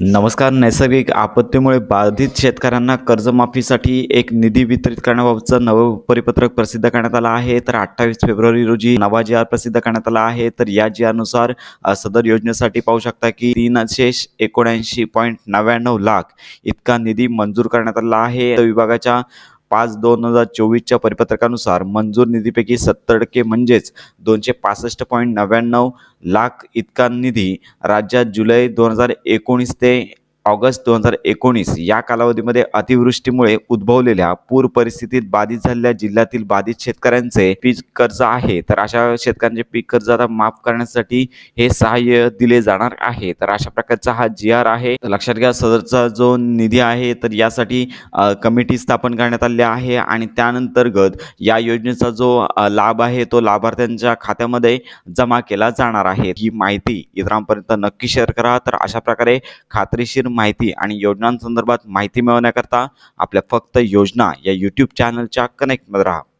नमस्कार नैसर्गिक आपत्तीमुळे बाधित शेतकऱ्यांना कर्जमाफीसाठी एक निधी वितरित करण्याबाबतचं नवं परिपत्रक प्रसिद्ध करण्यात आलं आहे. तर अठ्ठावीस फेब्रुवारी रोजी नवा जी आर प्रसिद्ध करण्यात आला आहे. तर या जी आरनुसार सदर योजनेसाठी पाहू शकता की तीनशे एकोणऐंशी पॉईंट नव्याण्णव लाख इतका निधी मंजूर करण्यात आला आहे. विभागाच्या पाच दोन हजार चोवीसच्या परिपत्रकानुसार मंजूर निधीपैकी सत्तर टक्के म्हणजेच दोनशे पासष्ट पॉईंट नव्याण्णव लाख इतका निधी राज्यात जुलै दोन हजार एकोणीस ते ऑगस्ट दोन हजार एकोणीस या कालावधीमध्ये अतिवृष्टीमुळे उद्भवलेल्या पूर परिस्थितीत बाधित झालेल्या जिल्ह्यातील बाधित शेतकऱ्यांचे पीक कर्ज आहे. तर अशा शेतकऱ्यांचे पीक कर्ज आता माफ करण्यासाठी हे सहाय्य दिले जाणार आहे. तर अशा प्रकारचा हा जी आर आहे. लक्षात घ्या सदरचा जो निधी आहे तर यासाठी कमिटी स्थापन करण्यात आली आहे आणि त्यानंतर्गत या योजनेचा जो लाभ आहे तो लाभार्थ्यांच्या खात्यामध्ये जमा केला जाणार आहे. ही माहिती इतरांपर्यंत नक्की शेअर करा. तर अशा प्रकारे खात्रीशीर माहिती आणि योजनांसंदर्भात माहिती मिळवण्याकरता आपल्या फक्त योजना या यूट्यूब चॅनलच्या कनेक्टमध्ये राहा.